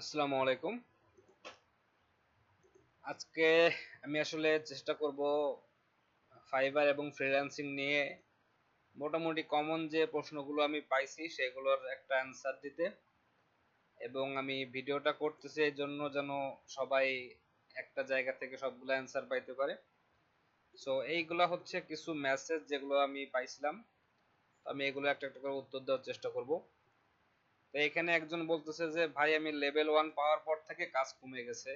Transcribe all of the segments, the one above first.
আসসালামু আলাইকুম। আজকে আমি আসলে চেষ্টা করব ফাইবার এবং ফ্রিল্যান্সিং নিয়ে মোটামুটি কমন যে প্রশ্নগুলো আমি পাইছি সেগুলোর একটা অ্যান্সার দিতে এবং আমি ভিডিওটা করতেছি এই জন্য যেন সবাই একটা জায়গা থেকে সবগুলো অ্যান্সার পাইতে পারে। সো এইগুলা হচ্ছে কিছু মেসেজ যেগুলো আমি পাইছিলাম। আমি এগুলো একটা একটা করে উত্তর দেওয়ার চেষ্টা করব। তো এখানে একজন বলতেছে যে, ভাই, আমি লেভেল ওয়ান পাওয়ার পর থেকে কাজ কমে গেছে।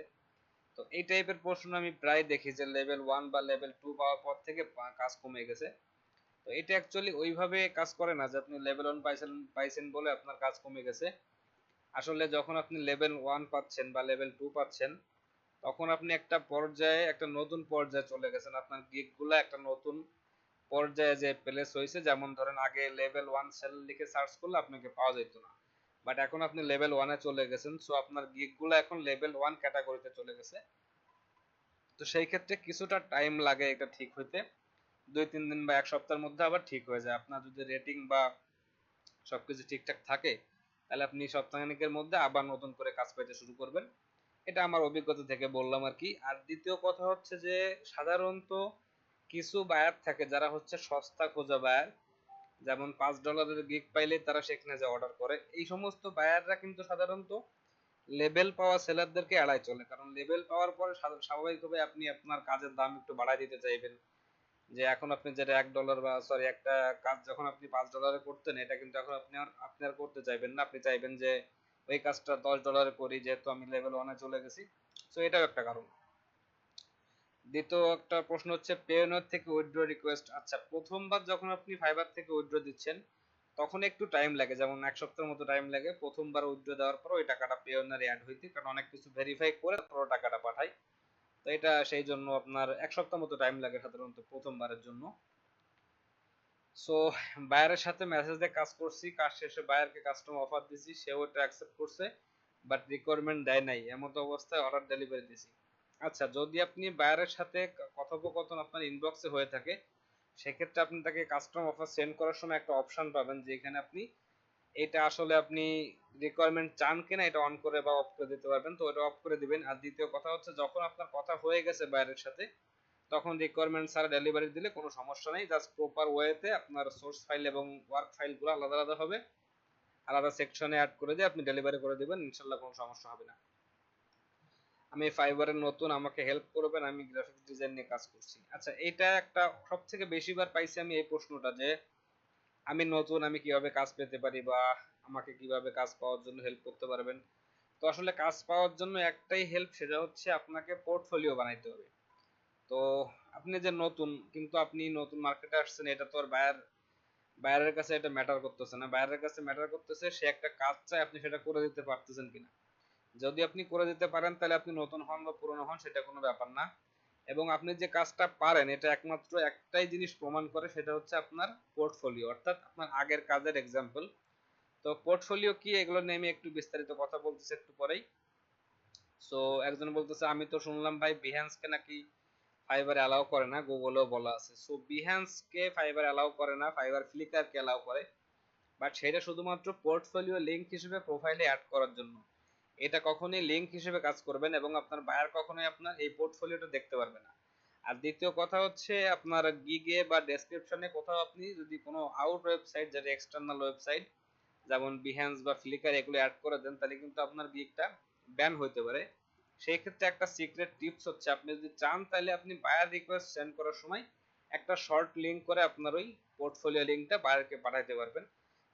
তো এই টাইপের প্রশ্ন আমি প্রায় দেখি যে লেভেল ওয়ান বা লেভেল টু পাওয়ার পর থেকে কাজ কমে গেছে। তো এটা অ্যাকচুয়ালি ওইভাবে কাজ করে না যে, আপনি লেভেল ওয়ান পাইছেন পাইছেন বলে আপনার কাজ কমে গেছে। আসলে যখন আপনি লেভেল ওয়ান পাচ্ছেন বা লেভেল টু পাচ্ছেন, তখন আপনি একটা পর্যায়ে, একটা নতুন পর্যায়ে চলে গেছেন। আপনার গিকগুলো একটা নতুন পর্যায়ে যে প্লেস হয়েছে, যেমন ধরেন আগে লেভেল ওয়ান সেল লিখে সার্চ করলে আপনাকে পাওয়া যেত না। বাট এখন আপনি লেভেল ওয়ানে চলে গেছেন সো আপনার গিকগুলো এখন লেভেল ওয়ান ক্যাটাগরিতে চলে গেছে। তো সেই ক্ষেত্রে কিছুটা টাইম লাগে এটা ঠিক হইতে। দুই, তিন দিন বা এক সপ্তাহের মধ্যে আবার ঠিক হয়ে যায়। আপনার যদি রেটিং বা সবকিছু ঠিকঠাক থাকে, তাহলে আপনি সপ্তাহখানিকের মধ্যে আবার নতুন করে কাজ পাইতে শুরু করবেন। এটা আমার অভিজ্ঞতা থেকে বললাম আর কি। আর দ্বিতীয় কথা হচ্ছে যে, সাধারণত কিছু বায়ার থাকে যারা হচ্ছে সস্তা খোঁজা বায়ার যেমন পাঁচ ডলারের গিগ পাইলে তারা সেখানে যে অর্ডার করে। এই সমস্ত বায়াররা কিন্তু সাধারণত লেভেল পাওয়া সেলারদেরকে এড়ায় চলে। কারণ লেভেল পাওয়ার পরে স্বাভাবিকভাবে আপনি আপনার কাজের দাম একটু বাড়ায় দিতে চাইবেন। যে এখন আপনি যেটা এক ডলার বা সরি একটা কাজ যখন আপনি পাঁচ ডলারে করতেন, এটা কিন্তু এখন আপনি আর আপনি আর করতে চাইবেন না। আপনি চাইবেন যে ওই কাজটা দশ ডলারে করি, যেহেতু আমি লেভেল ওয়ানে চলে গেছি। সো এটাও একটা কারণ। দ্বিতীয় একটা প্রশ্ন হচ্ছে পেওনার থেকে উইথড্র রিকোয়েস্ট আচ্ছা প্রথমবার যখন আপনি ফাইবার থেকে উইথড্র দিচ্ছেন, তখন একটু টাইম লাগে, যেমন এক সপ্তাহের মতো টাইম লাগে, প্রথমবার উইথড্র দেওয়ার পর ওই টাকাটা পেওনারে অ্যাড হইতে, কারণ অনেক কিছু ভেরিফাই করে তারপর টাকাটা পাঠাই। তো এটা সেই জন্য আপনার এক সপ্তাহ মতো টাইম লাগে সাধারণত প্রথমবারের জন্য। সো বায়ারের সাথে মেসেজ দিয়ে কাজ করছি, কাজ শেষে বায়ারকে কাস্টম অফার দিছি, সেও এটা অ্যাকসেপ্ট করছে বাট রিকোয়ারমেন্ট দেয় নাই এমন অবস্থায় অর্ডার ডেলিভারি দিছি। আচ্ছা যদি আপনি বায়ারের সাথে কথোপকথন আপনার ইনবক্সে হয়ে থাকে, সেক্ষেত্রে আপনি তাকে কাস্টম অফার সেন্ড করার সময় একটা অপশন পাবেন যেখানে আপনি এটা আসলে আপনি রিকোয়ারমেন্ট চান কিনা এটা অন করে বা অফ করে দিতে পারবেন। তো ওটা অফ করে দিবেন। আর দ্বিতীয় কথা হচ্ছে, যখন আপনার কথা হয়ে গেছে বাইরের সাথে, তখন রিকোয়ারমেন্ট ছাড়া ডেলিভারি দিলে কোনো সমস্যা নেই। জাস্ট প্রপার ওয়েতে আপনার সোর্স ফাইল এবং ওয়ার্ক ফাইলগুলো আলাদা আলাদা হবে। আলাদা সেকশনে অ্যাড করে দিয়ে আপনি ডেলিভারি করে দিবেন। ইনশাল্লাহ কোনো সমস্যা হবে না। আমি ফাইবারের নতুন, আমাকে হেল্প করবেন, আমি গ্রাফিক্স ডিজাইন নিয়ে কাজ করছি। আচ্ছা এটা একটা সব থেকে বেশিবার পাইছি আমি এই প্রশ্নটা যে, আমি নতুন, আমি কীভাবে কাজ পেতে পারি বা আমাকে কীভাবে কাজ পাওয়ার জন্য হেল্প করতে পারবেন? তো আসলে কাজ পাওয়ার জন্য একটাই হেল্প সেটা হচ্ছে আপনাকে পোর্টফোলিও বানাইতে হবে। তো আপনি যে নতুন, কিন্তু আপনি নতুন মার্কেটে আসছেন, এটা তো আর বায়ার বায়ারের কাছে এটা ম্যাটার করতেছে না। বায়ারের কাছে ম্যাটার করতেছে, সে একটা কাজ চায়, আপনি সেটা করে দিতে পারতেছেন কিনা? যদি আপনি করে দিতে পারেন, তাহলে আপনি নতুন হন বা পুরনো হন, সেটা কোনো ব্যাপার না। এবং আপনি যে কাজটা পারেন, এটা একমাত্র একটাই জিনিস প্রমাণ করে, সেটা হচ্ছে আপনার পোর্টফোলিও অর্থাৎ আপনার আগের কাজের এক্সাম্পল তো পোর্টফোলিও কি, এগুলো নিয়ে আমি একটু বিস্তারিত কথা বলতেছি একটু পরেই। সো একজন বলতেছে, আমি তো শুনলাম ভাই বিহ্যান্সকে নাকি ফাইবার অ্যালাউ করে না গুগলেও বলা আছে। সো বিহ্যান্সকে ফাইবার অ্যালাউ করে না ফাইবার ফ্লিকারকে অ্যালাউ করে। বাট সেটা শুধুমাত্র পোর্টফোলিও লিংক হিসেবে প্রোফাইলে অ্যাড করার জন্য। এটা কখনোই লিংক হিসেবে কাজ করবেন এবং আপনার বায়ার কখনোই আপনার এই পোর্টফোলিওটা দেখতে পারবে না। আর দ্বিতীয় কথা হচ্ছে আপনার গিগে বা ডেসক্রিপশনে কোথাও আপনি যদি কোনো আউট ওয়েবসাইট যেটা এক্সটার্নাল ওয়েবসাইট যেমন বিহ্যান্স বা ফ্লিকার এগুলো অ্যাড করে দেন, তাহলে কিন্তু আপনার গিগটা ব্যান হইতে পারে। সেই ক্ষেত্রে একটা সিক্রেট টিপস হচ্ছে, আপনি যদি চান তাহলে আপনি বায়ার রিকোয়েস্ট সেন্ড করার সময় একটা শর্ট লিঙ্ক করে আপনার ওই পোর্টফোলিও লিঙ্কটা বায়ারকে পাঠাইতে পারবেন।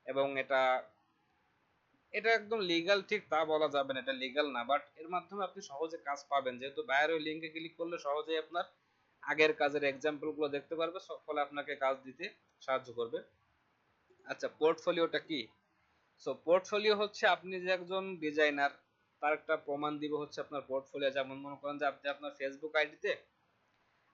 এবং এটা এটা একদম লিগাল ঠিক তা বলা যাবে না, এটা লিগাল না বাট এর মাধ্যমে আপনি সহজে কাজ পাবেন। যেহেতু বায়ার ওই লিঙ্কে ক্লিক করলে সহজেই আপনার আগের কাজের এক্সাম্পলগুলো দেখতে পারবে ফলে আপনাকে কাজ দিতে সাহায্য করবে। আচ্ছা পোর্টফোলিওটা কি? সো পোর্টফোলিও হচ্ছে আপনি যে একজন ডিজাইনার তার একটা প্রমাণ দিব হচ্ছে আপনার পোর্টফোলিও যেমন মনে করেন যে আপনি আপনার ফেসবুক আইডিতে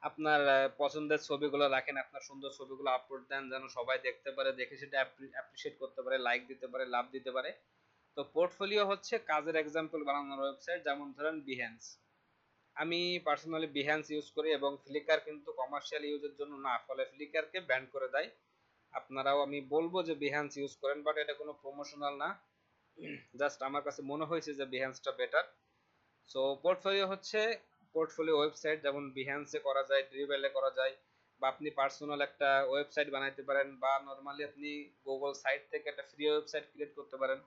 আপনার পছন্দের ছবিগুলো রাখেন, আপনার সুন্দর ছবিগুলো আপলোড দেন, যেন সবাই দেখতে পারে, দেখে সেটা অ্যাপ্রিসিয়েট করতে পারে লাইক দিতে পারে লাভ দিতে পারে। তো পোর্টফোলিও হচ্ছে কাজের এক্সাম্পল বানানোর ওয়েবসাইট যেমন ধরেন বিহ্যান্স আমি পার্সোনালি বিহ্যান্স ইউজ করি এবং ফ্লিকার কিন্তু কমার্শিয়াল ইউজের জন্য না, ফলে ফ্লিকারকে ব্যান করে দেয়। আপনারাও আমি বলব যে বিহ্যান্স ইউজ করেন বাট এটা কোনো প্রমোশনাল না। জাস্ট আমার কাছে মনে হয়েছে যে বিহ্যান্সটা বেটার সো পোর্টফোলিও হচ্ছে পোর্টফোলিও ওয়েবসাইট যেমন বিহ্যান্সে করা যায় ড্রিবেলে করা যায়, বা আপনি পার্সোনাল একটা ওয়েবসাইট বানাইতে পারেন, বা নর্মালি আপনি গুগল সাইট থেকে একটা ফ্রি ওয়েবসাইট ক্রিয়েট করতে পারেন।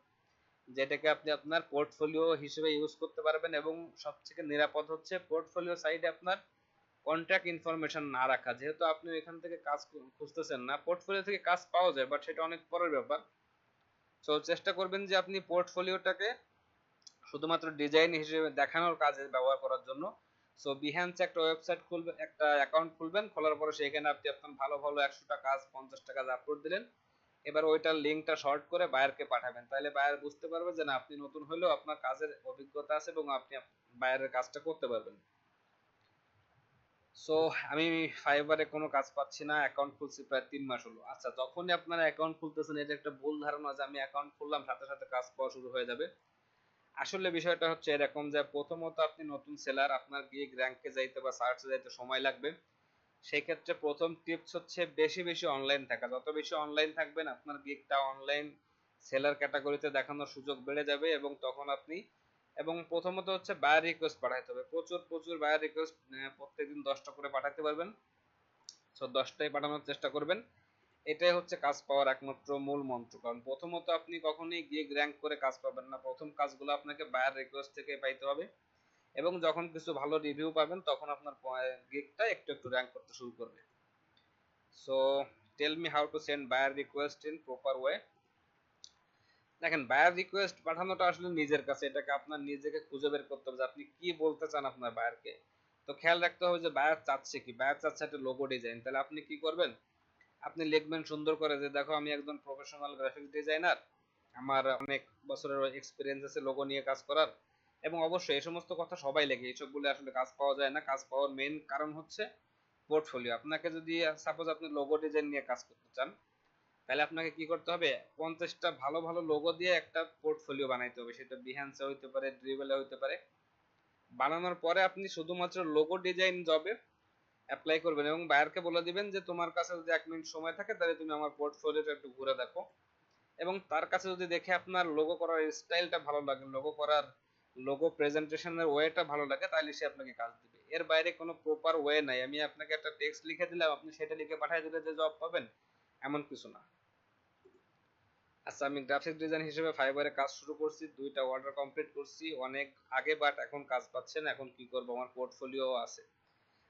যেটাকে আপনি আপনার পোর্টফোলিও হিসেবে ইউজ করতে পারবেন এবং সবথেকে নিরাপদ হচ্ছে পোর্টফোলিও সাইটে আপনার কন্ট্যাক্ট ইনফরমেশন না রাখা। যেহেতু আপনি এখান থেকে কাজ খুঁজতেছেন না পোর্টফোলিও থেকে কাজ পাওয়া যায় বাট সেটা অনেক পরের ব্যাপার। সো চেষ্টা করবেন যে আপনি পোর্টফোলিওটাকে শুধুমাত্র ডিজাইন হিসেবে দেখানোর কাজে ব্যবহার করার জন্য। সো বিহ্যান্স একটা ওয়েবসাইট খুলবেন একটা অ্যাকাউন্ট খুলবেন, খোলার পরে সেখানে আপনি আপনার ভালো ভালো একশোটা কাজ পঞ্চাশটা কাজ আপলোড দিলেন এবার ওইটার লিঙ্কটা শর্ট করে বায়ারকে পাঠাবেন। তাহলে বায়ার বুঝতে পারবে যে না, আপনি নতুন হলেও আপনার কাজের অভিজ্ঞতা আছে এবং আপনি বায়ারের কাজটা করতে পারবেন। সো আমি ফাইবারে কোনো কাজ পাচ্ছি না অ্যাকাউন্ট খুলছি প্রায় তিন মাস হলো। আচ্ছা যখনই আপনারা অ্যাকাউন্ট খুলতেছেন, এটা একটা ভুল ধারণা যে আমি অ্যাকাউন্ট খুললাম, সাথে সাথে কাজ পাওয়া শুরু হয়ে যাবে। আসলে বিষয়টা হচ্ছে এরকম যে প্রথমত আপনি নতুন সেলার আপনার গিগ র্যাঙ্কে যাইতে বা সার্চে যাইতে সময় লাগবে। সেই ক্ষেত্রে প্রথম টিপস হচ্ছে বেশি বেশি অনলাইন থাকা। যত বেশি অনলাইন থাকবেন, আপনার গিগটা অনলাইন সেলার ক্যাটাগরিতে দেখানোর সুযোগ বেড়ে যাবে এবং তখন আপনি, এবং প্রথমত হচ্ছে বায়ার রিকোয়েস্ট পাঠাইতে হবে। প্রচুর প্রচুর বায়ার রিকোয়েস্ট প্রত্যেকদিন দশটা করে পাঠাতে পারবেন। সো দশটাই পাঠানোর চেষ্টা করবেন। এটাই হচ্ছে কাজ পাওয়ার একমাত্র মূল মন্ত্র। কারণ প্রথমত আপনি কখনোই গিয়ে র্যাঙ্ক করে কাজ পাবেন না। প্রথম কাজগুলো আপনাকে বায়ার রিকোয়েস্ট থেকে পাইতে হবে। এবং যখন কিছু ভালো রিভিউ পাবেন, তখন আপনার গিগটা একটু একটু র্যাঙ্ক করতে শুরু করবে। So tell me how to send buyer request in proper way দেখেন বায়ার রিকোয়েস্ট পাঠানোটা আসলে নিজের কাছে, এটাকে আপনার নিজেকে খুঁজে বের করতে হবে যে আপনি কি বলতে চান আপনার বায়ারকে তো খেয়াল রাখতে হবে যে বায়ার চাচ্ছে কি? বায়ার চাচ্ছে একটা লোগো ডিজাইন তাহলে আপনি কি করবেন? আপনি লিখবেন সুন্দর করে যে, দেখো, আমি একজন প্রফেশনাল গ্রাফিক্স ডিজাইনার আমার অনেক বছরের এক্সপিরিয়েন্স আছে লোগো নিয়ে কাজ করার। এবং অবশ্যই এই সমস্ত কথা সবাই লেখে। এইসব বলে আসলে কাজ পাওয়া যায় না। কাজ পাওয়ার মেইন কারণ হচ্ছে পোর্টফোলিও আপনাকে যদি সাপোজ আপনি লোগো ডিজাইন নিয়ে কাজ করতে চান, তাহলে আপনাকে কি করতে হবে? পঞ্চাশটা ভালো ভালো লোগো দিয়ে একটা পোর্টফোলিও বানাইতে হবে। সেটা বিহান্সে হইতে পারে ড্রিবেলে হইতে পারে। বানানোর পরে আপনি শুধুমাত্র লোগো ডিজাইন জবে অ্যাপ্লাই করবেন এবং বায়ারকে বলে দিবেন যে, তোমার কাছে যদি এক মিনিট সময় থাকে, তাহলে তুমি আমার পোর্টফোলিওটা একটু ঘুরে দেখো। এবং তার কাছে যদি দেখে আপনার লোগো করার স্টাইলটা ভালো লাগে লোগো করার লোগো প্রেজেন্টেশনের ওয়েটা ভালো লাগে তাহলে সে আপনাকে কাজ দিবে। এর বাইরে কোনো প্রপার ওয়ে নাই। আমি আপনাকে একটা টেক্সট লিখে দিলাম, আপনি সেটা লিখে পাঠিয়ে দিলে যে জব পাবেন, এমন কিছু না। আচ্ছা আমি গ্রাফিক ডিজাইন হিসেবে ফাইবারে কাজ শুরু করছি, দুইটা অর্ডার কমপ্লিট করছি, অনেক আগে বাট এখন কাজ পাচ্ছেন এখন কি করব? আমার পোর্টফোলিও আছে।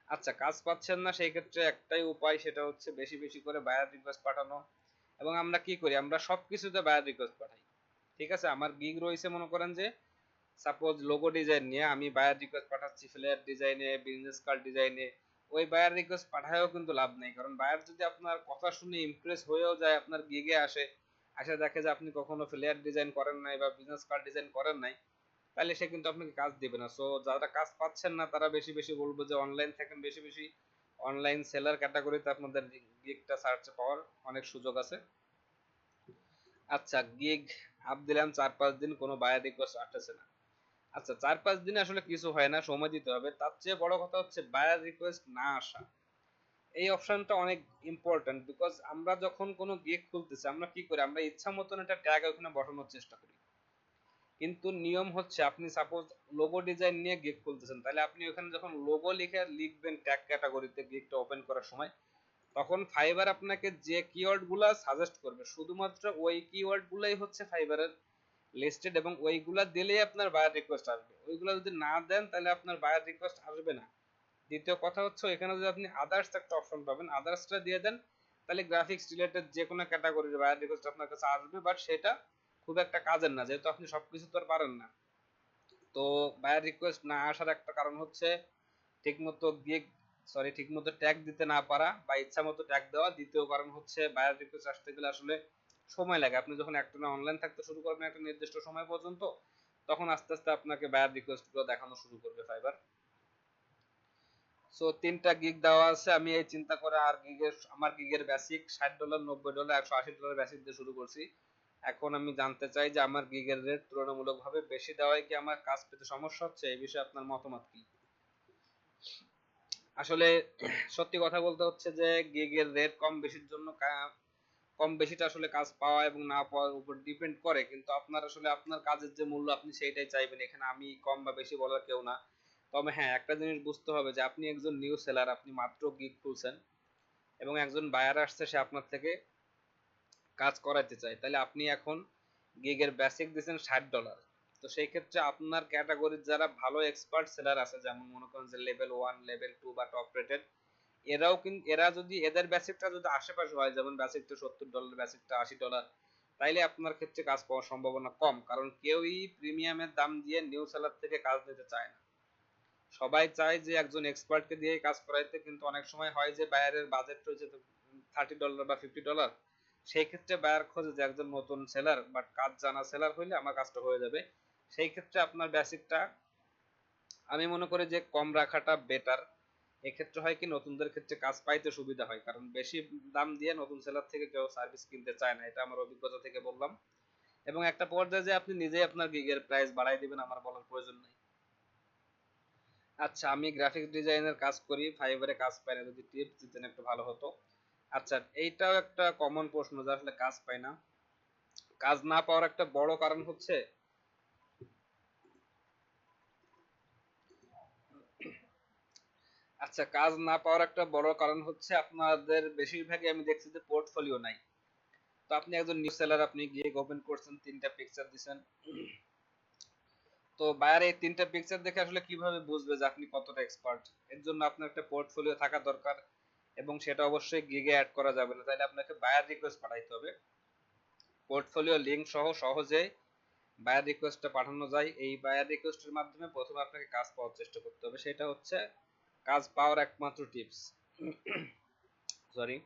আচ্ছা কাজ পাচ্ছেন না, সেই ক্ষেত্রে একটাই উপায়, সেটা হচ্ছে বেশি বেশি করে বায়ার রিকোয়েস্ট পাঠানো। এবং আমরা কি করি? আমরা সব কিছুতে বায়ার রিকোয়েস্ট পাঠাই। ঠিক আছে? আমার গিগ রয়েছে, মনে করেন যে সাপোজ লোগো ডিজাইন নিয়ে আমি বায়ার রিকোয়েস্ট পাঠাচ্ছি ফ্লেয়ার ডিজাইনে বিজনেস কার্ড ডিজাইনে ওই বায়ার রিকোয়েস্ট পাঠায়ও কিন্তু লাভ নেই। কারণ বায়ার যদি আপনার কথা শুনে ইমপ্রেস হয়েও যায়, আপনার গিগে আসে আসে দেখে যে আপনি কখনো ফ্লেয়ার ডিজাইন করেন নাই বা বিজনেস কার্ড ডিজাইন করেন নাই, তাহলে সে কিন্তু আপনাকে কাজ দিবে না। সো যারা কাজ পাচ্ছেন না, তারা বেশি বেশি বলব যে অনলাইন থাকেন, বেশি বেশি অনলাইন সেলার ক্যাটাগরিতে আপনাদের গিগটা সার্চে পাওয়ার অনেক সুযোগ আছে। আচ্ছা গিগ আপ দিলাম, চার পাঁচ দিন কোনো বায়ার রিকোয়েস্ট আসতেছে না। আচ্ছা চার পাঁচ দিন আসলে কিছু হয় না, সময় দিতে হবে। তার চেয়ে বড় কথা হচ্ছে বায়ার রিকোয়েস্ট না আসা। এই অপশনটা অনেক ইম্পর্টেন্ট বিকজ আমরা যখন কোনো গিগ খুলতেছি, আমরা কি করি? আমরা ইচ্ছা মতন একটা ট্যাগ ওখানে বসানোর চেষ্টা করি। কিন্তু নিয়ম হচ্ছে, আপনি সাপোজ লোগো ডিজাইন নিয়ে গিগ খুলতেছেন, তাহলে আপনি ওখানে যখন লোগো লিখে লিখবেন ট্যাগ ক্যাটাগরিতে গিগটা ওপেন করার সময়, তখন ফাইবার আপনাকে যে কিওয়ার্ডগুলা সাজেস্ট করবে, শুধুমাত্র ওই কিওয়ার্ড গুলাই হচ্ছে ফাইবারের লিস্টেড এবং ওইগুলা দিলেই আপনার বায়ার রিকোয়েস্ট আসবে। ওইগুলা যদি না দেন, তাহলে আপনার বায়ার রিকোয়েস্ট আসবে না। দ্বিতীয় কথা হচ্ছে এখানে যদি আপনি আদার্স একটা অপশন পাবেন আদার্সটা দিয়ে দেন, তাহলে গ্রাফিক্স রিলেটেড যে কোনো ক্যাটাগরির বায়ার রিকোয়েস্ট আপনার কাছে আসবে বাট সেটা খুব একটা কাজের না, যেহেতু আপনি সব কিছু তো আর পারেন না। তো বায়ার রিকোয়েস্ট না আসার একটা কারণ হচ্ছে, ঠিকমতো গিগ সরি ঠিকমতো ট্যাগ দিতে না পারা বা ইচ্ছা মতো ট্যাগ দেওয়া। দ্বিতীয় কারণ হচ্ছে বায়ার রিকোয়েস্ট আসতে গেলে আসলে সময় লাগে। আপনি যখন একটা না অনলাইন থাকতে শুরু করবেন একটা নির্দিষ্ট সময় পর্যন্ত, তখন আস্তে আস্তে আপনাকে বায়ার রিকোয়েস্টগুলো দেখানো শুরু করবে ফাইবার সো তিনটা গিগ দেওয়া আছে। আমি এই চিন্তা করে আর গিগের আমার গিগের বেসিক ষাট ডলার নব্বই ডলার একশো আশি ডলার বেসিক দিয়ে শুরু করছি। এখন আমি জানতে চাই যে আমার গিগের রেট তুলনামূলকভাবে বেশি দেওয়ায় কি আমার কাজ পেতে সমস্যা হচ্ছে? এই বিষয়ে আপনার মতামত কি? আসলে সত্যি কথা বলতে হচ্ছে যে গিগের রেট কম বেশির জন্য কম বেশিটা আসলে কাজ পাওয়া এবং না পাওয়ার উপর ডিপেন্ড করে। কিন্তু আপনার আসলে আপনার কাজের যে মূল্য আপনি সেইটাই চাইবেন। এখানে আমি কম বা বেশি বলার কেউ না। তবে হ্যাঁ একটা জিনিস বুঝতে হবে যে আপনি একজন নিউ সেলার আপনি মাত্র গিগ খুলছেন এবং একজন বায়ার আসছে সে আপনার থেকে কাজ করাইতে চায়। তাহলে আপনি এখন গিগের বেসিক দিচ্ছেন ষাট ডলার তো সেই ক্ষেত্রে আপনার ক্যাটাগরির যারা ভালো এক্সপার্ট সেলার আছে, যেমন মনে করেন যে লেভেল ওয়ান লেভেল টু বা টপ রেটেড এরাও কিন্তু এরা যদি এদের বেসিকটা যদি আশেপাশে হয়, যেমন বেসিকটা সত্তর ডলার বেসিকটা আশি ডলার তাইলে আপনার ক্ষেত্রে কাজ পাওয়ার সম্ভাবনা কম। কারণ কেউই প্রিমিয়ামের দাম দিয়ে নিউ সেলার থেকে কাজ নিতে চায় না। সবাই চায় যে একজন এক্সপার্টকে দিয়ে কাজ করাইতে, কিন্তু অনেক সময় হয় যে বায়ারের বাজেট রয়েছে থার্টি ডলার বা ফিফটি ডলার সেই ক্ষেত্রে বায়ার খোঁজে যে একজন নতুন সেলার বাট কাজ জানা সেলার হইলে আমার কাজটা হয়ে যাবে। সেই ক্ষেত্রে আপনার বেসিকটা আমি মনে করি যে কম রাখাটা বেটার এক্ষেত্রে হয় কি, নতুনদের ক্ষেত্রে কাজ পাইতে সুবিধা হয়। কারণ বেশি দাম দিয়ে নতুন সেলার থেকে কেউ সার্ভিস কিনতে চায় না, এটা আমার অভিজ্ঞতা থেকে বললাম। এবং একটা পর্যায়ে যে আপনি নিজেই আপনার গিগের প্রাইস বাড়াই দিবেন, আমার বলার প্রয়োজন নেই। আচ্ছা আমি গ্রাফিক ডিজাইনের কাজ করি ফাইবারে কাজ পাই না যদি টিপস দিতেন একটু ভালো হতো। আচ্ছা এইটাও একটা কমন প্রশ্ন যে আসলে কাজ পাই না। কাজ না পাওয়ার একটা বড় কারণ হচ্ছে আচ্ছা কাজ না পাওয়ার একটা বড় কারণ হচ্ছে আপনাদের বেশিরভাগই আমি দেখছি যে পোর্টফোলিও নাই। তো আপনি একজন নিউ সেলার আপনি গিয়ে ওপেন করছেন, তিনটা পিকচার দিছেন। তো বায়ার এই তিনটা পিকচার দেখে আসলে কীভাবে বুঝবে যে আপনি কতটা এক্সপার্ট এর জন্য আপনার একটা পোর্টফোলিও থাকা দরকার এবং সেটা অবশ্যই গিগে অ্যাড করা যাবে না। তাহলে আপনাকে বায়ার রিকোয়েস্ট পাঠাইতে হবে। পোর্টফোলিও লিংক সহ সহজে বায়ার রিকোয়েস্টটা পাঠানো যায়। এই বায়ার রিকোয়েস্টের মাধ্যমে প্রথমে আপনাকে কাজ পাওয়ার চেষ্টা করতে হবে। সেটা হচ্ছে কাজ পাওয়ার একমাত্র টিপস। সরি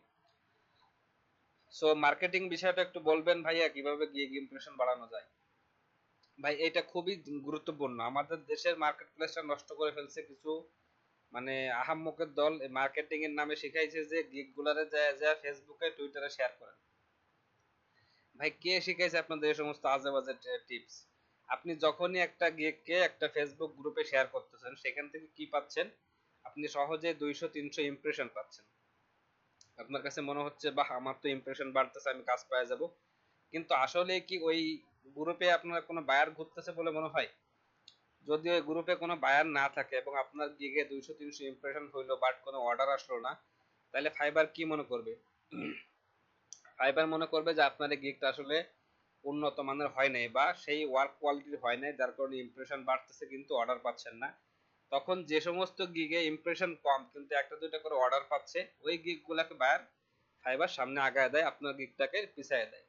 সো মার্কেটিং বিষয়টা একটু বলবেন ভাইয়া, কীভাবে গিয়ে ইমপ্রেশন বাড়ানো যায়? ভাই এটা খুবই গুরুত্বপূর্ণ। আমাদের দেশের মার্কেট প্লেসটা নষ্ট করে ফেলছে কিছু মানে আহাম্মকের দল মার্কেটিং এর নামে শিখাইছে যে গিগ গুলারে যায় যায় ফেসবুকে টুইটারে শেয়ার করেন। ভাই, কে শিখাইছে আপনাদের এই সমস্ত আজে বাজে টিপস আপনি যখনই একটা গিগকে একটা ফেসবুক গ্রুপে শেয়ার করতেছেন, সেখান থেকে কি পাচ্ছেন? আপনি সহজে দুইশো, তিনশো ইমপ্রেশন পাচ্ছেন। আপনার কাছে মনে হচ্ছে, বাহ, আমার তো ইমপ্রেশন বাড়তেছে, আমি কাজ পাওয়া যাব। কিন্তু আসলে কি ওই গ্রুপে আপনার কোনো বায়ার ঘুরতেছে বলে মনে হয়? যদি ওই গ্রুপে কোনো বায়ার না থাকে এবং আপনার গিগে দুইশো, তিনশো ইমপ্রেশন হইল বাট কোনো অর্ডার আসলো না, তাহলে ফাইবার কি মনে করবে? ফাইবার মনে করবে যে আপনার এই গিগটা আসলে উন্নত মানের হয় নাই বা সেই ওয়ার্ক কোয়ালিটির হয় নাই, যার কারণে ইমপ্রেশন বাড়তেছে, কিন্তু অর্ডার পাচ্ছেন না। তখন যে সমস্ত গিগে ইমপ্রেশন কম, কিন্তু একটা দুইটা করে অর্ডার পাচ্ছে, ওই গিগ গুলাকে বায়ার ফাইবার সামনে আগায় দেয়, আপনার গিগটাকে পিছায় দেয়।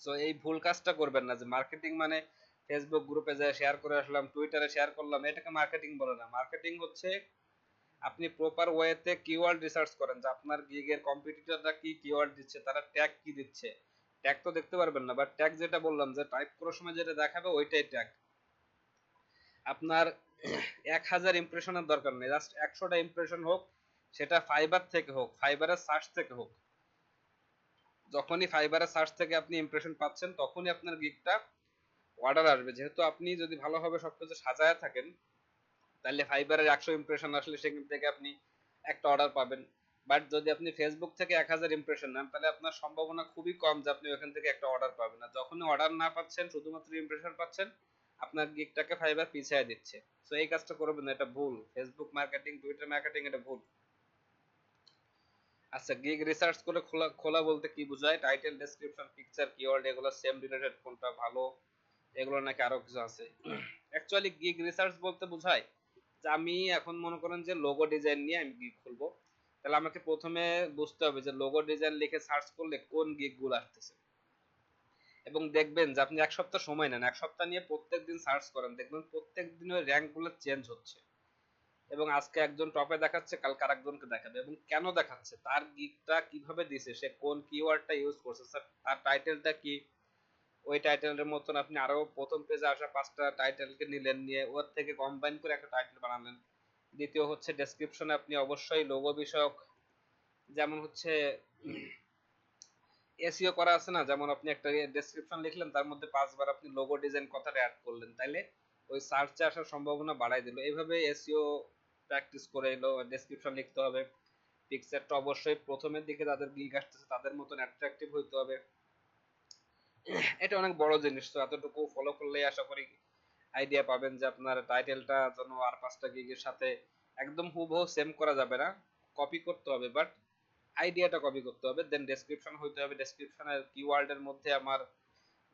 সো এই ভুল কাজটা করবেন না যে মার্কেটিং মানে ফেসবুক গ্রুপে যায় শেয়ার করে আসলাম টুইটারে শেয়ার করলাম, এটাকে মার্কেটিং বলে না। মার্কেটিং হচ্ছে আপনি প্রপার ওয়েতে কিওয়ার্ড রিসার্চ করেন যে আপনার গিগের কম্পিটিটররা কি কিওয়ার্ড দিচ্ছে, তারা ট্যাগ কি দিচ্ছে। ট্যাগ তো দেখতে পারবেন না বাট ট্যাগ যেটা বললাম যে টাইপ করার সময় যেটা দেখাবে, ওইটাই ট্যাগ আপনার এক হাজার ইমপ্রেশনের দরকার নেই। জাস্ট একশোটা ইমপ্রেশন হোক, সেটা ফাইবার থেকে হোক ফাইবারের সার্চ থেকে হোক। যখনই ফাইবারের সার্চ থেকে আপনি ইমপ্রেশন পাচ্ছেন, তখনই আপনার গিগটা অর্ডার আসবে। যেহেতু আপনি যদি ভালোভাবে সবকিছু সাজায় থাকেন, তাহলে ফাইবারের একশো ইমপ্রেশন আসলে সেখান থেকে আপনি একটা অর্ডার পাবেন। বাট যদি আপনি ফেসবুক থেকে এক হাজার ইমপ্রেশন নেন, তাহলে আপনার সম্ভাবনা খুবই কম যে আপনি ওখান থেকে একটা অর্ডার পাবেন। না যখনই অর্ডার না পাচ্ছেন, শুধুমাত্র ইমপ্রেশন পাচ্ছেন আপনার গিগটাকে ফাইবার পিছিয়ে দিচ্ছে। সো এই কাজটা করবেন না, এটা ভুল। ফেসবুক মার্কেটিং টুইটার মার্কেটিং এটা ভুল। আচ্ছা গিগ রিসার্চ করে খোলা খোলা বলতে কি বোঝায়? টাইটেল ডেসক্রিপশন পিকচার কিওয়ার্ড এগুলো সেম রিলেটেড কোনটা ভালো, এগুলো নাকি আরও কিছু আছে। অ্যাকচুয়ালি গিগ রিসার্চ বলতে বোঝায় যে আমি এখন মনে করেন যে লোগো ডিজাইন নিয়ে আমি গিগ খুলবো। তাহলে আমাকে প্রথমে বুঝতে হবে যে লোগো ডিজাইন লিখে সার্চ করলে কোন গিগগুলো আসতেছে। এবং দেখবেন যে আপনি এক সপ্তাহ সময় নেন, এক সপ্তাহ নিয়ে প্রত্যেক দিন সার্চ করেন, দেখবেন প্রত্যেক দিন ওই র্যাঙ্কগুলো চেঞ্জ হচ্ছে। এবং আজকে একজন টপে দেখাচ্ছে, কালকে আরেকজনকে দেখাবে। এবং কেন দেখাচ্ছে? তার গিগটা কীভাবে দিছে? সে কোন কিওয়ার্ডটা ইউজ করছে? তার টাইটেলটা কি? ওই টাইটেলের মতন আপনি আরও প্রথম পেজে আসা পাঁচটা টাইটেলকে নিলেন নিয়ে ওর থেকে কম্বাইন করে একটা টাইটেল বানালেন। দ্বিতীয় হচ্ছে ডেসক্রিপশনে আপনি অবশ্যই লোগো বিষয়ক, যেমন হচ্ছে এসইও করা আছে না? যেমন আপনি একটা ডেসক্রিপশন লিখলেন, তার মধ্যে পাঁচবার আপনি লোগো ডিজাইন কথাটা অ্যাড করলেন। তাইলে ওই সার্চে আসার সম্ভাবনা বাড়াই দিল। এইভাবে এসইও প্র্যাকটিস করে এলো ডেসক্রিপশন লিখতে হবে। পিকচারটা অবশ্যই প্রথমের দিকে যাদের গিগ আসতেছে, তাদের মতন অ্যাট্রাকটিভ হইতে হবে। এটা অনেক বড় জিনিস, তো এতটুকু ফলো করলেই আশা করি আইডিয়া পাবেন যে আপনার টাইটেলটা যেন আর পাঁচটা গিগের সাথে একদম হুবহু সেম করা যাবে না। কপি করতে হবে বাট আইডিয়াটা কপি করতে হবে দেন ডেসক্রিপশন হইতে হবে। ডেসক্রিপশনের কিওয়ার্ডের মধ্যে আমার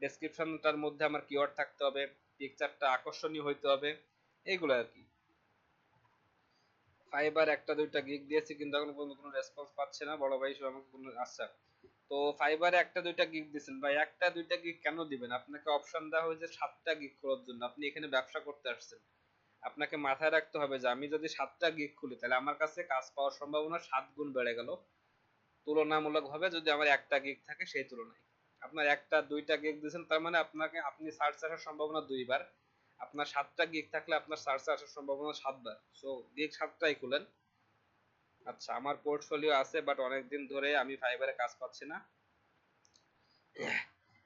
ডেসক্রিপশনটার মধ্যে আমার কিওয়ার্ড থাকতে হবে পিকচারটা আকর্ষণীয় হইতে হবে, এইগুলো আর কি। ফাইবার একটা দুইটা গিগ দিয়েছি, কিন্তু এখন পর্যন্ত কোনো রেসপন্স পাচ্ছে না, বড় ভাই সব আমাকে কোনো আচ্ছা তো ফাইবারে একটা দুইটা গিগ দিয়েছেন। ভাই, একটা দুইটা গিগ কেন দিবেন? আপনাকে অপশন দেওয়া হয়েছে সাতটা গিগ করার জন্য। আপনি এখানে ব্যবসা করতে আসছেন। আপনাকে মাথায় রাখতে হবে যে, আমি যদি সাতটা গিগ খুলি, তাহলে আমার কাছে কাজ পাওয়ার সম্ভাবনা সাত গুণ বেড়ে গেল। তুলনামূলকভাবে যদি আমার একটা গিগ থাকে সেই তুলনায়। আপনার একটা, দুইটা গিগ দিয়েছেন, তার মানে আপনাকে, আপনি সার্চ আসার সম্ভাবনা দুইবার। আপনার সাতটা গিগ থাকলে আপনার সার্চে আসার সম্ভাবনা সাতবার। সো গিগ সাতটাই খুলেন। আচ্ছা আমার পোর্টফোলিও আছে বাট অনেকদিন ধরে আমি ফাইবারে কাজ পাচ্ছি না।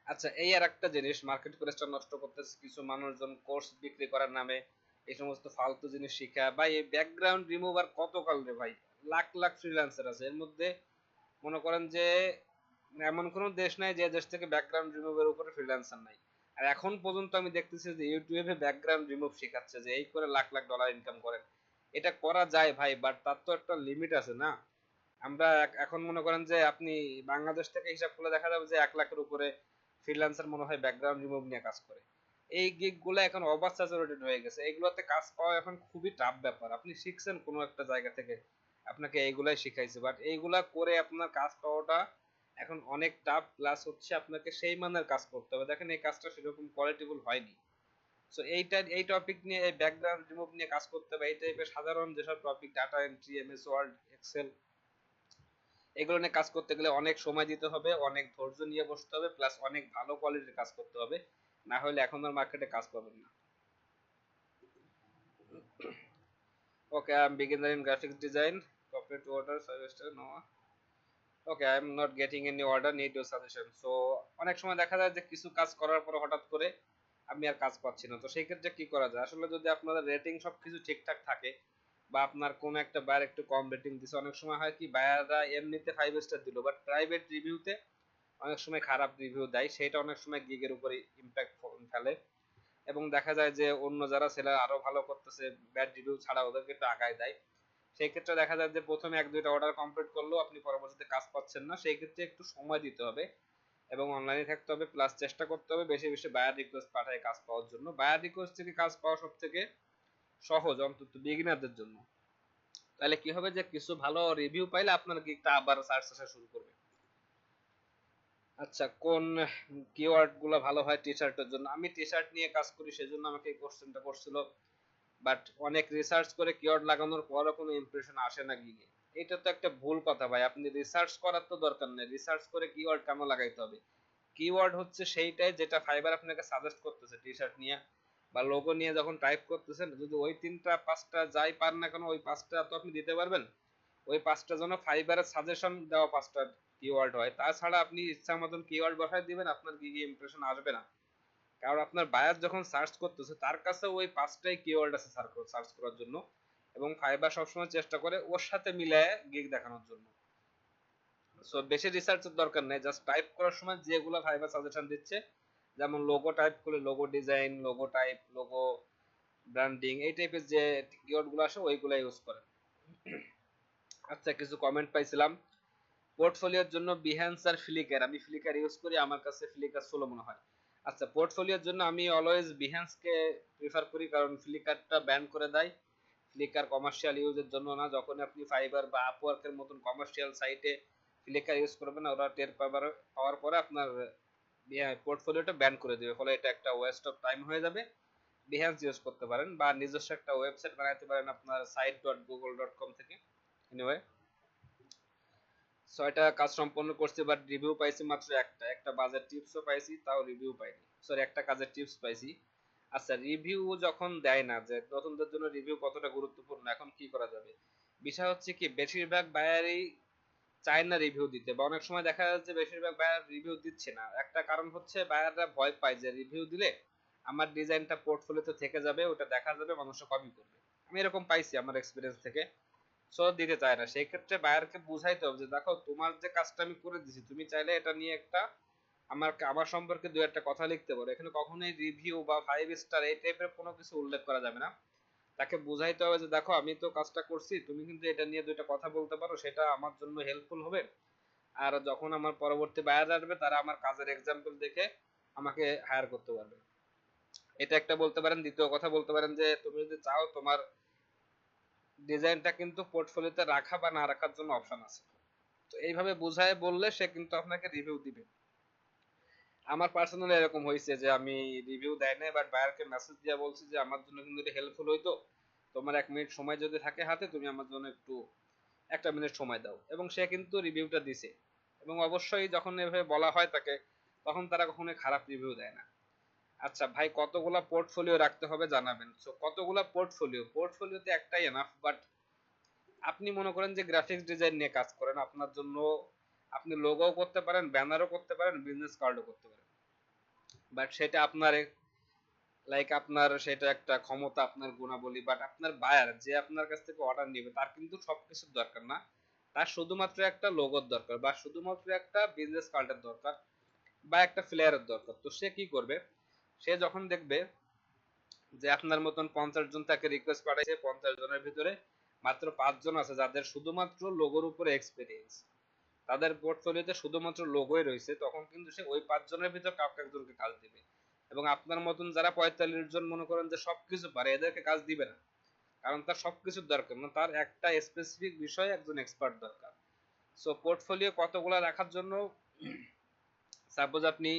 আচ্ছা এই আর একটা জিনিস মার্কেট প্লেসটা নষ্ট করতেছে, কিছু মানুষজন কোর্স বিক্রি করার নামে, এই সমস্ত ফালতু জিনিস শিখা। বা এই ব্যাকগ্রাউন্ড রিমুভার কত কাল রে ভাই? লাখ লাখ ফ্রিল্যান্সার আছে। এর মধ্যে মনে করেন যে এমন কোনো দেশ নাই যে দেশ থেকে ব্যাকগ্রাউন্ড রিমুভের উপরে ফ্রিল্যান্সার নাই। আর এখন পর্যন্ত আমি দেখতেছি যে ইউটিউবে ব্যাকগ্রাউন্ড রিমুভ শেখাচ্ছে যে এই করে লাখ লাখ ডলার ইনকাম করেন। এটা করা যায় ভাই বাট তার তো একটা লিমিট আছে না? আমরা এখন মনে করেন যে আপনি বাংলাদেশ থেকে হিসাব করলে দেখা যাবে যে এক লাখের উপরে ফ্রিল্যান্সার মনে হয় ব্যাকগ্রাউন্ড রিমুভ নিয়ে কাজ করে। এই গিগগুলো এখন ওভার হয়ে গেছে। এইগুলোতে কাজ পাওয়া এখন খুবই টাফ ব্যাপার। আপনি শিখছেন কোনো একটা জায়গা থেকে। আপনাকে এইগুলাই শিখাইছে। বাট এইগুলা করে আপনার কাজ পাওয়াটা এখন অনেক টাফ প্লাস হচ্ছে আপনাকে সেই মানের কাজ করতে হবে। দেখেন এই কাজটা সেরকম কোয়ালিটিফুল হয়নি। সো এইটা, এই টপিক নিয়ে, এই ব্যাকগ্রাউন্ড রিমুভ নিয়ে কাজ করতে হবে, এই টাইপের সাধারণ যেসব topic data entry MS Word Excel এগুলো নিয়ে কাজ করতে গেলে অনেক সময় দিতে হবে, অনেক ধৈর্য নিয়ে বসতে হবে প্লাস অনেক ভালো কোয়ালিটির কাজ করতে হবে। না হলে এখন আর মার্কেটে কাজ পাবেন না। Okay, i'm beginner in graphic design corporate order service no okay, i'm not getting any order, need your suggestion. So, অনেক সময় দেখা যায় যে কিছু কাজ করার পরে হঠাৎ করে আমি আর কাজ পাচ্ছি না। তো সেই ক্ষেত্রে কি করা যায়? আসলে যদি আপনাদের রেটিং সবকিছু ঠিকঠাক থাকে বা আপনার কোন একটা বায়ার একটু কম রেটিং দিছে, অনেক সময় হয় কি বায়াররা এমনিতে ফাইভ স্টার দিল বাট প্রাইভেট রিভিউতে অনেক সময় খারাপ রিভিউ দেয় সেটা অনেক সময় গিগের উপরে ইম্প্যাক্ট ফেলে। এবং দেখা যায় যে অন্য যারা সেলার আরও ভালো করতেছে ব্যাড রিভিউ ছাড়া ওদেরকে একটু আগায় দেয়। সেই ক্ষেত্রে দেখা যায় যে প্রথমে এক দুইটা অর্ডার কমপ্লিট করলেও আপনি পরবর্তীতে কাজ পাচ্ছেন না। সেই ক্ষেত্রে একটু সময় দিতে হবে এবং অনলাইনে থাকতে হবে প্লাস চেষ্টা করতে হবে বেশি বেশি বায়ার রিকোয়েস্ট পাঠায় কাজ পাওয়ার জন্য। বায়ার রিকোয়েস্ট থেকে কাজ পাওয়া সব থেকে সহজ, অন্তত বিগিনারদের জন্য। তাহলে কি হবে যে কিছু ভালো রিভিউ পাইলে আপনার গিগটা আবার সার্চ আসা শুরু করবে? আচ্ছা কোন কিওয়ার্ডগুলো ভালো হয় টি শার্টের জন্য? আমি টি শার্ট নিয়ে কাজ করি, সেজন্য আমাকে এই কোশ্চেনটা করছিল। বাট অনেক রিসার্চ করে কিওয়ার্ড লাগানোর পরও কোনো ইমপ্রেশন আসে না গিগে এটা তো একটা ভুল কথা ভাই। আপনি রিসার্চ করার তো দরকার নেই। রিসার্চ করে কিওয়ার্ড কেন লাগাইতে হবে? কিওয়ার্ড হচ্ছে সেইটাই যেটা ফাইবার আপনাকে সাজেস্ট করতেছে টি শার্ট নিয়ে। বা লোগো নিয়ে যখন টাইপ করতেছেন, যদি ওই তিনটা, পাঁচটা যাই পার না কেন, ওই পাঁচটা তো আপনি দিতে পারবেন। ওই পাঁচটা জন্য ফাইবারের সাজেশন দেওয়া পাঁচটা কিওয়ার্ড হয়। তাছাড়া আপনি ইচ্ছা মতন কিওয়ার্ড বসায় দিবেন, আপনার গিগে ইমপ্রেশন আসবে না। কারণ আপনার বায়ার যখন সার্চ করতেছে, তার কাছে ওই পাঁচটাই কিওয়ার্ড আছে সার্চ করার জন্য। এবং ফাইবার সবসময় চেষ্টা করে ওর সাথে মিলায় গিগ দেখানোর জন্য। সো বেশি রিসার্চের দরকার নেই। জাস্ট টাইপ করার সময় যেগুলো ফাইবার সাজেশন দিচ্ছে, যেমন লোগো টাইপ করে logo design logo type logo branding এই টাইপের যে কিওয়ার্ডগুলো আসে, ওইগুলো ইউজ করেন। আচ্ছা কিছু কমেন্ট পাইছিলাম। পোর্টফোলিওর জন্য বিহ্যান্স আর ফ্লিকার আমি ফ্লিকার ইউজ করি, আমার কাছে ফ্লিকার সোলো মনে হয়। আচ্ছা পোর্টফোলিওর জন্য আমি অলওয়েজ বিহ্যান্সকে প্রিফার করি, কারণ ফ্লিকারটা ব্যান করে দেয়। ফ্লিকার কমার্শিয়াল ইউজের জন্য না, যখন আপনি ফাইবার বা আপওয়ার্কের মতন কমার্শিয়াল সাইটে ফ্লিকার ইউজ করবেন ওরা টের পাবার, পাওয়ার পরে আপনার পোর্টফোলিওটা ব্যান করে দেবে। ফলে এটা একটা ওয়েস্ট অফ টাইম হয়ে যাবে। বিহ্যান্স ইউজ করতে পারেন বা নিজস্ব একটা ওয়েবসাইট বানাতে পারেন আপনার site dot Google dot com থেকে। এনিওয়ে ছয়টা কাজ সম্পন্ন করছি বাট রিভিউ পাইছি মাত্র একটা। একটা বাজেট টিপসও পাইছি, তাও রিভিউ পাইনি। সরি একটা কাজের টিপস পাইছি। আচ্ছা রিভিউ যখন দেয় না, যে নতুনদের জন্য রিভিউ কতটা গুরুত্বপূর্ণ, এখন কি করা যাবে? বিষয় হচ্ছে কি, বেশিরভাগ বায়ারই চায় না রিভিউ দিতে, বা অনেক সময় দেখা যাচ্ছে বেশিরভাগ বায়ার রিভিউ দিচ্ছে না। একটা কারণ হচ্ছে বায়াররা ভয় পায় যে রিভিউ দিলে আমার ডিজাইনটা পোর্টফোলিওতে থেকে যাবে, ওটা দেখা যাবে, মানুষও কপি করবে। আমি এরকম পাইছি আমার এক্সপিরিয়েন্স থেকে। সো দিতে চায় না। সেই ক্ষেত্রে বায়ারকে বুঝাইতে হবে যে, দেখো, তোমার যে কাজটা আমি করে দিছি, তুমি চাইলে এটা নিয়ে একটা আমার আমার সম্পর্কে দু একটা কথা লিখতে পারো। এখানে কখনোই রিভিউ বা ফাইভ স্টার এই টাইপের কোনো কিছু উল্লেখ করা যাবে না। তাকে বুঝাইতে হবে যে, দেখো, আমি তো কাজটা করছি, তুমি কিন্তু এটা নিয়ে দুইটা কথা বলতে পারো, সেটা আমার জন্য হেল্পফুল হবে। আর যখন আমার পরবর্তী বায়ার আসবে, তারা আমার কাজের এক্সাম্পল দেখে আমাকে হায়ার করতে পারবে। এটা একটা বলতে পারেন। দ্বিতীয় কথা বলতে পারেন যে, তুমি যদি চাও তোমার ডিজাইনটা কিন্তু পোর্টফোলিওতে রাখা বা না রাখার জন্য অপশন আছে। তো এইভাবে বুঝায় বললে সে কিন্তু আপনাকে রিভিউ দিবে। আমার পার্সোনালি এরকম হয়েছে যে আমি রিভিউ দেয় নাই বাট বায়ারকে মেসেজ দিয়ে বলছি যে, আমার জন্য কিন্তু এটা হেল্পফুল হইতো। তোমার এক মিনিট সময় যদি থাকে হাতে, তুমি আমার জন্য একটু, একটা মিনিট সময় দাও। এবং সে কিন্তু রিভিউটা দিছে। এবং অবশ্যই যখন এভাবে বলা হয় তাকে, তখন তারা কখনোই খারাপ রিভিউ দেয় না। আচ্ছা ভাই, কতগুলা পোর্টফোলিও রাখতে হবে জানাবেন? সো কতগুলা পোর্টফোলিও পোর্টফোলিওতে একটাই এনাফ বাট আপনি মনে করেন যে গ্রাফিক্স ডিজাইন নিয়ে কাজ করেন, আপনার জন্য আপনি লোগোও করতে পারেন ব্যানারও করতে পারেন বিজনেস কার্ডও করতে পারেন। বাট সেটা আপনার লাইক আপনার সেটা একটা ক্ষমতা, আপনার গুণাবলী বাট আপনার বায়ার যে আপনার কাছ থেকে অর্ডার নেবে, তার কিন্তু সবকিছুর দরকার না। তার শুধুমাত্র একটা লোগোর দরকার, বা শুধুমাত্র একটা বিজনেস কার্ডের দরকার, বা একটা ফ্লেয়ারের দরকার। তো সে কি করবে? সে যখন দেখবে যে আপনার মতন পঞ্চাশ জন তাকে রিকোয়েস্ট পাঠাইছে পঞ্চাশ জনের ভিতরে মাত্র পাঁচজন আছে, যাদের শুধুমাত্র লোগোর উপরে এক্সপিরিয়েন্স তাদের পোর্টফোলিওতে শুধুমাত্র লোগোই রয়েছে, তখন কিন্তু সে ওই পাঁচজনের ভিতর কাউকে একজনকে কাজ দিবে। এবং আপনার মতন যারা পঁয়তাল্লিশ জন মনে করেন যে সবকিছু পারে, এদেরকে কাজ দিবে না। কারণ তার সবকিছুর দরকার না তার একটা স্পেসিফিক বিষয়ে একজন এক্সপার্ট দরকার। সো পোর্টফোলিও কতগুলো রাখার জন্য সাপোজ আপনি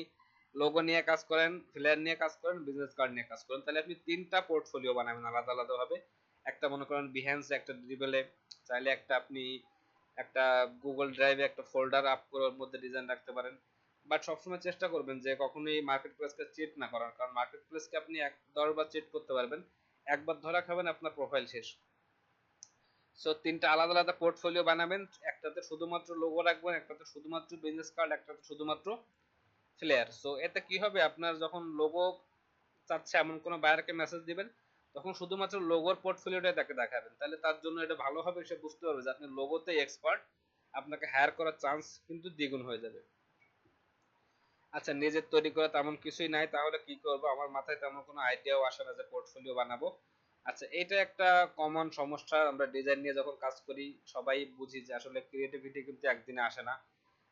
লোগো নিয়ে কাজ করেন ফ্লেয়ার নিয়ে কাজ করেন বিজনেস কার্ড নিয়ে কাজ করেন। তাহলে আপনি তিনটা পোর্টফোলিও বানাবেন আলাদা আলাদা ভাবে। একটা মনে করেন বিহ্যান্স একটা ড্রিবেলে চাইলে একটা আপনি একটা গুগল ড্রাইভে একটা ফোল্ডার আপ করে ওর মধ্যে ডিজাইন রাখতে পারেন। বাট সবসময় চেষ্টা করবেন যে কখনোই মার্কেট প্লেসকে চিট না করার। কারণ মার্কেট প্লেসকে আপনি এক দশবার চিট করতে পারবেন। একবার ধরা খাবেন আপনার প্রোফাইল শেষ। সো তিনটা আলাদা আলাদা পোর্টফোলিও বানাবেন। একটাতে শুধুমাত্র লোগো রাখবেন, একটাতে শুধুমাত্র বিজনেস কার্ড একটাতে শুধুমাত্র ফ্লেয়ার সো এতে কি হবে? আপনার যখন লোগো চাচ্ছে, এমন কোনো বায়ারকে মেসেজ দিবেন, তখন শুধুমাত্র লোগোর পোর্টফোলিওটাই তাকে দেখাবেন। তাহলে তার জন্য এটা ভালো হবে, সে বুঝতে পারবে যে আপনি লোগোতেই এক্সপার্ট আপনাকে হায়ার করার চান্স কিন্তু দ্বিগুণ হয়ে যাবে। আচ্ছা নিজের তৈরি করা তেমন কিছুই নাই, তাহলে কি করব? আমার মাথায় তেমন কোনো আইডিয়াও আসে না যে পোর্টফোলিও বানাবো। আচ্ছা এটা একটা কমন সমস্যা। আমরা ডিজাইন নিয়ে যখন কাজ করি, সবাই বুঝি যে আসলে ক্রিয়েটিভিটি কিন্তু একদিনে আসে না।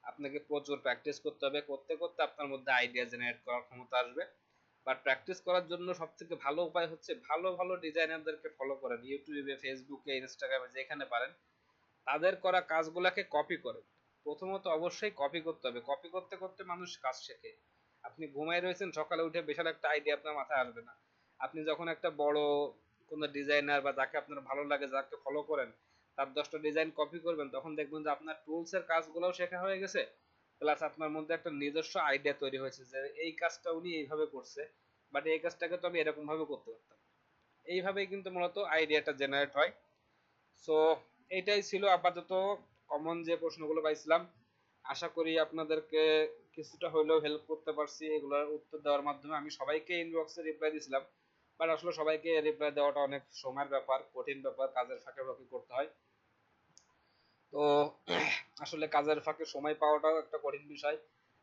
আপনাকে প্রচুর প্র্যাকটিস করতে হবে। করতে করতে আপনার মধ্যে আইডিয়া জেনারেট করার ক্ষমতা আসবে। বাট প্র্যাকটিস করার জন্য সবথেকে ভালো উপায় হচ্ছে ভালো ভালো ডিজাইনারদেরকে ফলো করেন। ইউটিউবে ফেসবুকে ইনস্টাগ্রামে যেখানে পারেন। তাদের করা কাজগুলোকে কপি করেন। প্রথমত অবশ্যই কপি করতে হবে। কপি করতে করতে মানুষ কাজ শেখে। আপনি ঘুমায় রয়েছেন, সকালে উঠে বিশাল একটা আইডিয়া আপনার মাথায় আসবে না। আপনি যখন একটা বড় কোনো ডিজাইনার বা যাকে আপনার ভালো লাগে, যাকে ফলো করেন তার দশটা ডিজাইন কপি করবেন, তখন দেখবেন যে আপনার টুলস এর কাজগুলোও শেখা হয়ে গেছে। প্লাস আপনার মধ্যে একটা নিজস্ব আইডিয়া তৈরি হয়েছে যে এই কাজটা উনি এইভাবে করছে বাট এই কাজটাকে তো আমি এরকম ভাবে করতে পারতাম এইভাবেই কিন্তু মূলত আইডিয়াটা জেনারেট হয়। সো এইটাই ছিল আপাতত কমন যে প্রশ্নগুলো পাইছিলাম। আশা করি আপনাদেরকে কিছুটা হলেও হেল্প করতে পারছি, এগুলোর উত্তর দেওয়ার মাধ্যমে। আমি সবাইকে ইনবক্সে রিপ্লাই দিয়েছিলাম বাট আসলে সবাইকে রিপ্লাই দেওয়াটা অনেক সময়ের ব্যাপার, কঠিন ব্যাপার, কাজের ফাঁকে ফাঁকে করতে হয়। তো আসলে কাজের ফাঁকে সময় পাওয়াটাও একটা কঠিন বিষয়।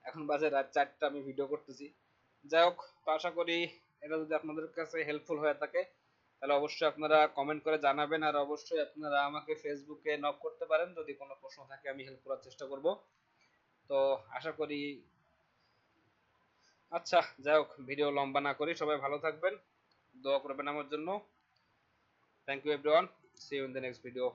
এখন বাজে রাত চারটা, আমি ভিডিও করতেছি। যাই হোক, তো আশা করি এটা যদি আপনাদের কাছে হেল্পফুল হয়ে থাকে, তাহলে অবশ্যই আপনারা কমেন্ট করে জানাবেন, আর অবশ্যই আপনারা আমাকে ফেসবুকে নক করতে পারেন। যদি কোনো প্রশ্ন থাকে, আমি হেল্প করার চেষ্টা করব। তো আশা করি আচ্ছা যাই হোক ভিডিও লম্বা না করি, সবাই ভালো থাকবেন। দোয়া করবেন আমার জন্য। Thank you everyone see you in the next video